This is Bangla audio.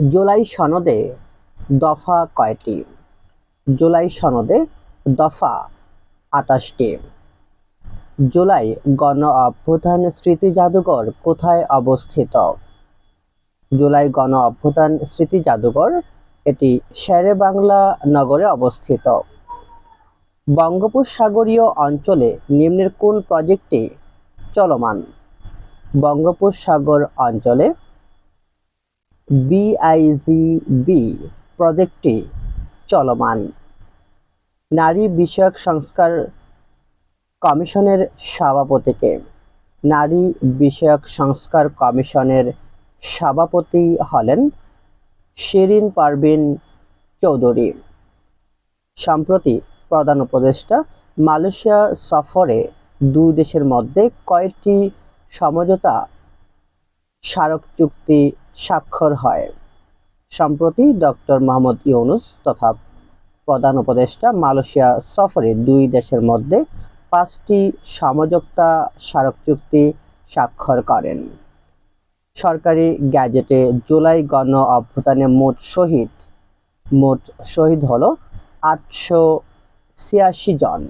জুলাই সনদে দফা কয়টি? জুলাই সনদে দফা আটাশটি জুলাই গণ অভ্যুত্থান স্মৃতি জাদুঘর কোথায় অবস্থিত? জুলাই গণ অভ্যুত্থান স্মৃতি জাদুঘর এটি শেরে বাংলা নগরে অবস্থিত। বঙ্গোপসাগরীয় অঞ্চলে নিম্নের কোন প্রজেক্টটি চলমান? বঙ্গোপসাগর অঞ্চলে বিআইজিবি প্রজেক্টটি চলমান। নারী বিষয়ক সংস্কার কমিশনের সভাপতিকে। নারী বিষয়ক সংস্কার কমিশনের সভাপতি হলেন শিরিন পারভিন চৌধুরী। সম্প্রতি প্রধান উপদেষ্টা মালয়েশিয়া সফরে দুই দেশের মধ্যে কয়েকটি সমঝোতা স্মারক চুক্তি স্বাক্ষর হয়। সম্প্রতি ডক্টর মোহাম্মদ ইউনুস তথা প্রধান উপদেষ্টা মালয়েশিয়া সফরে দুই দেশের মধ্যে পাঁচটি সমঝোতা স্মারক চুক্তি স্বাক্ষর করেন। সরকারি গ্যাজেটে জুলাই গণ অভ্যুত্থানে মোট শহীদ মোট শহীদ হলো আটশো ছিয়াশি জন।